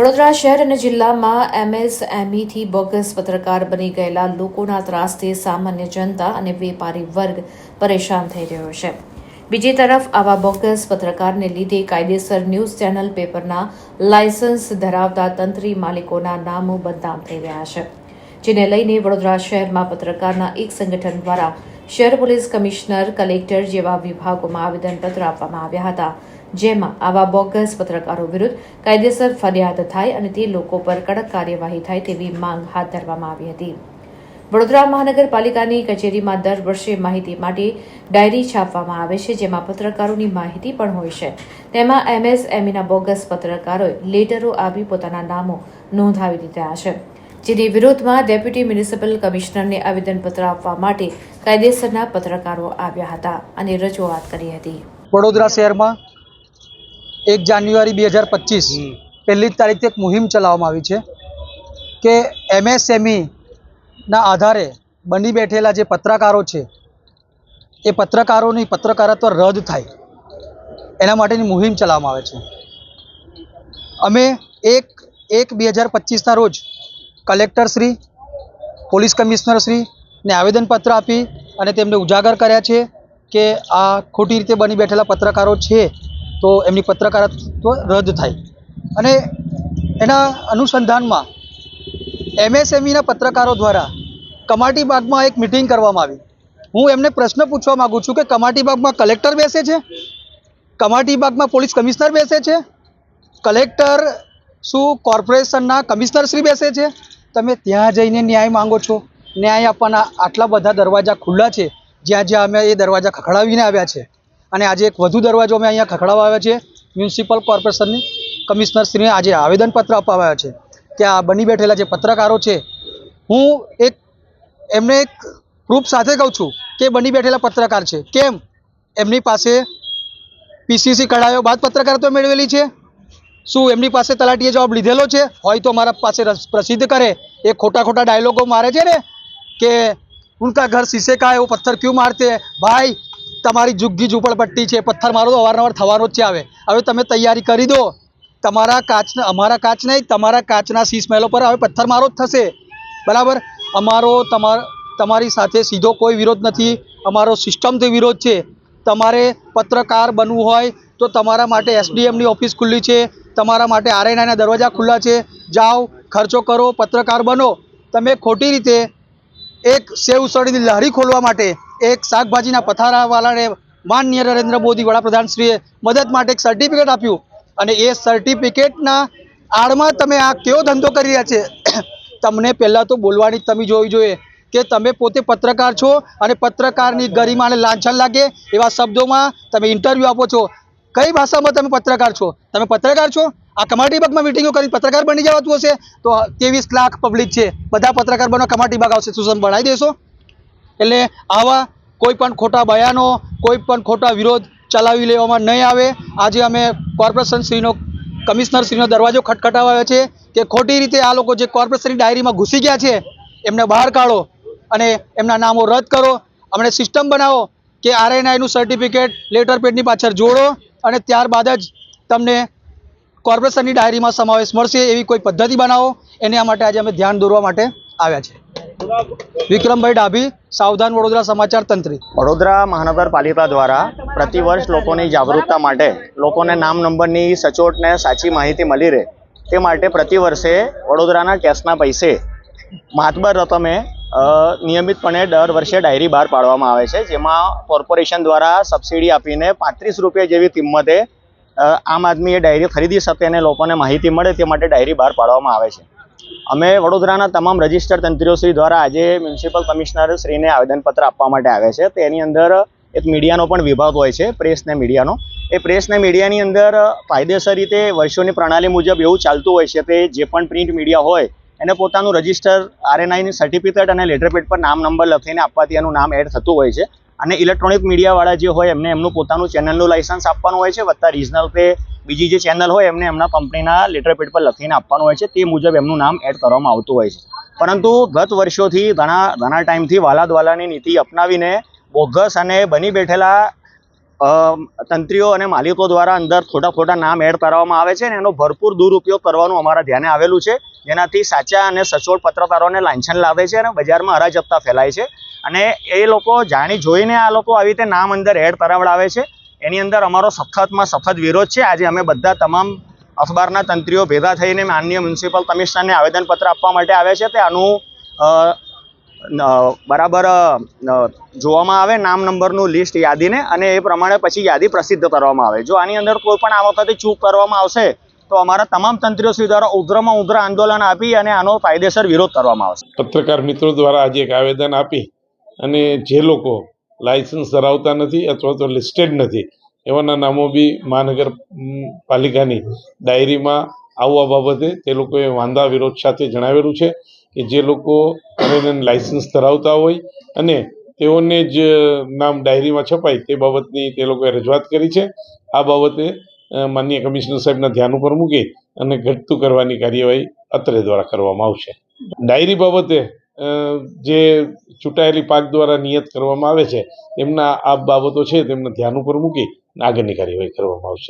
વડોદરા શહેર અને જિલ્લામાં એમએસએમઈથી બોગસ પત્રકાર બની ગયેલા લોકોના ત્રાસથી સામાન્ય જનતા અને વેપારી વર્ગ પરેશાન થઈ રહ્યો છે. બીજી તરફ આવા બોગસ પત્રકારને લીધે કાયદેસર ન્યૂઝ ચેનલ પેપરના લાયસન્સ ધરાવતા તંત્રી માલિકોના નામો બદનામ થઈ રહ્યા છે, જેને લઈને વડોદરા શહેરમાં પત્રકારના એક સંગઠન દ્વારા શહેર પોલીસ કમિશનર કલેક્ટર જેવા વિભાગોમાં આવેદનપત્ર આપવામાં આવ્યા હતા, જેમાં આવા બોગસ પત્રકારો વિરુદ્ધ કાયદેસર ફરિયાદ થાય અને તે લોકો પર કડક કાર્યવાહી થાય તેવી માંગ હાથ ધરવામાં આવી હતી. વડોદરા મહાનગરપાલિકાની કચેરીમાં દર વર્ષે માહિતી માટે ડાયરી છાપવામાં આવે છે, જેમાં પત્રકારોની માહિતી પણ હોય છે. તેમાં એમએસએમઈના બોગસ પત્રકારોએ લેટરો આપી પોતાના નામો નોંધાવી દીધા છે. જેની વિરોધમાં ડેપ્યુટી મ્યુનિસિપલ કમિશનરને આવેદનપત્ર આપવા માટે કાયદેસરના પત્રકારો આવ્યા હતા અને રજૂઆત કરી હતી. વડોદરા શહેરમાં એક જાન્યુઆરી બે હજાર પચીસ પહેલી જ તારીખથી એક મુહિમ ચલાવવામાં આવી છે કે એમએસએમઈના આધારે બની બેઠેલા જે પત્રકારો છે એ પત્રકારોની પત્રકારત્વ રદ થાય. એના માટેની મુહિમ ચલાવવામાં આવે છે. અમે એક એક બે હજાર પચીસના રોજ કલેક્ટરશ્રી પોલીસ કમિશનરશ્રીને આવેદનપત્ર આપી અને તેમને ઉજાગર કર્યા છે કે આ ખોટી રીતે બની બેઠેલા પત્રકારો છે તો એમની પત્રકારત્વ રદ થાય. અને એના અનુસંધાનમાં એમએસએમઈના પત્રકારો દ્વારા કમાટી બાગમાં એક મિટિંગ કરવામાં આવી. હું એમને પ્રશ્ન પૂછવા માગું છું કે કમાટી બાગમાં કલેક્ટર બેસે છે? કમાટી બાગમાં પોલીસ કમિશનર બેસે છે? કલેક્ટર શું કોર્પોરેશનના કમિશનરશ્રી બેસે છે? તમે ત્યાં જઈને ન્યાય માંગો છો? ન્યાય આપવાના આટલા બધા દરવાજા ખુલ્લા છે, જ્યાં જ્યાં અમે એ દરવાજા ખખડાવીને આવ્યા છે. અને આજે એક વધુ દરવાજો અમે અહીંયા ખખડાવવા આવ્યા છે મ્યુનિસિપલ કોર્પોરેશનની કમિશનરશ્રીને આજે આવેદનપત્ર અપાવ્યા છે. કે આ બની બેઠેલા જે પત્રકારો છે, હું એક, એમને એક પ્રૂફ સાથે કહું છું કે બની બેઠેલા પત્રકાર છે. કેમ? એમની પાસે પીસીસી કઢાવ્યો બાદ પત્રકાર તો મેળવેલી છે? શું એમની પાસે તલાટીએ જવાબ લીધેલો છે? હોય તો મારા પાસે પ્રસિદ્ધ કરે. એ ખોટા ખોટા ડાયલોગો મારે છે ને, કે ઉનકા ઘર શીશે કા એવો પથ્થર ક્યુ મારતે? ભાઈ, તમારી જુગ્ગી ઝૂંપડપટ્ટી છે, પથ્થર મારો તો અવારનવાર થવાનો જ છે આવે. હવે તમે તૈયારી કરી દો. તમારા કાચના અમારા કાચ નહીં, તમારા કાચના શીશ મહેલો પર હવે પથ્થર મારો જ થશે. બરાબર? અમારો તમાર તમારી સાથે સીધો કોઈ વિરોધ નથી. અમારો સિસ્ટમથી વિરોધ છે. તમારે પત્રકાર બનવું હોય તો તમારા માટે એસડીએમની ઓફિસ ખુલ્લી છે. તમારા માટે આરએનઆઈના દરવાજા ખુલ્લા છે. જાઓ, ખર્ચો કરો, પત્રકાર બનો. તમે ખોટી રીતે એક સેવ ઉસળીની લહેરી ખોલવા માટે એક શાકભાજીના પથારાવાળાને માનનીય નરેન્દ્ર મોદી વડાપ્રધાનશ્રીએ મદદ માટે એક સર્ટિફિકેટ આપ્યું. અને એ સર્ટિફિકેટના આડમાં તમે આ કેવો ધંધો કરી રહ્યા છે? તમને પહેલાં તો બોલવાની તમે જોવી જોઈએ કે તમે પોતે પત્રકાર છો અને પત્રકારની ગરિમાને લાંછન લાગે એવા શબ્દોમાં તમે ઇન્ટરવ્યૂ આપો છો. કઈ ભાષામાં તમે પત્રકાર છો? તમે પત્રકાર છો? આ કમાટી બાગમાં મિટિંગો કરી પત્રકાર બની જવાતું હશે? તો ત્રેવીસ લાખ પબ્લિક છે. બધા પત્રકાર બનો, કમાટી બાગ આવશે. તમે બનાવી દેશો. એટલે આવા કોઈ પણ ખોટા બયાનો, કોઈ પણ ખોટા વિરોધ ચલાવી લેવામાં નહીં આવે. આજે અમે કોર્પોરેશન શ્રીનો કમિશનર શ્રીનો દરવાજો ખટખટાવ્યો છે કે ખોટી રીતે આ લોકો જે કોર્પોરેશનની ડાયરીમાં ઘૂસી ગયા છે, એમને બહાર કાઢો અને એમના નામો રદ કરો. અમને સિસ્ટમ બનાવો કે આરએનઆઈનું સર્ટિફિકેટ લેટર પેડની પાછળ જોડો. અને ત્યારબાદ જ તમને કોર્પોરેશનની ડાયરીમાં સમાવેશ મળશે એવી કોઈ પદ્ધતિ બનાવો. એના માટે આજે અમે ધ્યાન દોરવા માટે આવ્યા છે. વિક્રમભાઈ ડાભી, સાવધાન વડોદરા સમાચાર તંત્રી. વડોદરા મહાનગરપાલિકા દ્વારા પ્રતિવર્ષ લોકોની જાગૃતતા માટે લોકોને નામ નંબરની સચોટ ને સાચી માહિતી મળી રહે તે માટે પ્રતિવર્ષે વડોદરાના કેશના પૈસે માતબર રકમે નિયમિતપણે દર વર્ષે ડાયરી બહાર પાડવામાં આવે છે, જેમાં કોર્પોરેશન દ્વારા સબસિડી આપીને પાંત્રીસ રૂપિયા જેવી કિંમતે આમ આદમી એ ડાયરી ખરીદી શકે અને લોકોને માહિતી મળે તે માટે ડાયરી બહાર પાડવામાં આવે છે. અમે વડોદરાના તમામ રજિસ્ટર્ડ તંત્રીઓશ્રી દ્વારા આજે મ્યુનિસિપલ કમિશનર શ્રીને આવેદનપત્ર આપવા માટે આવે છે. તેની અંદર એક મીડિયાનો પણ વિભાગ હોય છે, પ્રેસ ને મીડિયાનો. એ પ્રેસ ને મીડિયાની અંદર કાયદેસર રીતે વર્ષોની પ્રણાલી મુજબ એવું ચાલતું હોય છે કે જે પણ પ્રિન્ટ મીડિયા હોય એને પોતાનું રજિસ્ટર આરએનઆઈની સર્ટિફિકેટ અને લેટરપેડ પર નામ નંબર લખીને આપવાથી એનું નામ એડ થતું હોય છે. અને ઇલેક્ટ્રોનિક મીડિયાવાળા જે હોય એમને એમનું પોતાનું ચેનલનું લાઇસન્સ આપવાનું હોય છે, વત્તા રિજનલ કે બીજી જે ચેનલ હોય એમને એમના કંપનીના લેટરપેડ પર લખીને આપવાનું હોય છે. તે મુજબ એમનું નામ એડ કરવામાં આવતું હોય છે. પરંતુ ગત વર્ષોથી ઘણા ઘણા ટાઈમથી વાલાદવાલાની નીતિ અપનાવીને બોગસ અને બની બેઠેલા તંત્રીઓ અને માલિકો દ્વારા અંદર ખોટા ખોટા નામ એડ કરવામાં આવે છે અને એનો ભરપૂર દુરુપયોગ કરવાનું અમારા ધ્યાને આવેલું છે. જેનાથી સાચા અને સચોટ પત્રકારોને લાંછન લાવે છે અને બજારમાં અરાજકતા ફેલાય છે. અને એ લોકો જાણી જોઈને આ લોકો આવી રીતે નામ અંદર એડ કરાવડાવે છે. એની અંદર અમારો સખતમાં સખત વિરોધ છે. આજે અમે બધા તમામ અખબારના તંત્રીઓ ભેગા થઈને માનનીય મ્યુનિસિપલ કમિશનરને આવેદનપત્ર આપવા માટે આવ્યા છે. તે આનું બરાબર જોવામાં આવે નામ નંબરનું લિસ્ટ યાદીને અને એ પ્રમાણે પછી યાદી પ્રસિદ્ધ કરવામાં આવે. જો આની અંદર કોઈ પણ આ વખતે ચૂક કરવામાં આવશે, તો અમારા તમામ તંત્રીઓ દ્વારા ઉગ્રમાં ઉગ્ર આંદોલન આપી અને આનો કાયદેસર વિરોધ કરવામાં આવશે. પત્રકાર મિત્રો દ્વારા આજે એક આવેદન આપી અને જે લોકો લાયસન્સ ધરાવતા નથી અથવા તો લિસ્ટેડ નથી, એવાના નામો બી મહાનગર પાલિકાની ડાયરીમાં આવવા બાબતે તે લોકોએ વાંધા વિરોધ સાથે જણાવેલું છે. કે જે લોકો લાયસન્સ ધરાવતા હોય અને તેઓને જ નામ ડાયરીમાં છપાય તે બાબતની તે લોકોએ રજૂઆત કરી છે. આ બાબતે માનનીય કમિશનર સાહેબના ધ્યાન ઉપર મૂકી અને ઘટતું કરવાની કાર્યવાહી અત્રે દ્વારા કરવામાં આવશે. ડાયરી બાબતે જે ચૂંટાયેલી પાક દ્વારા નિયત કરવામાં આવે છે, એમના આ બાબતો છે તેમના ધ્યાન ઉપર મૂકી આગળની કાર્યવાહી કરવામાં આવશે.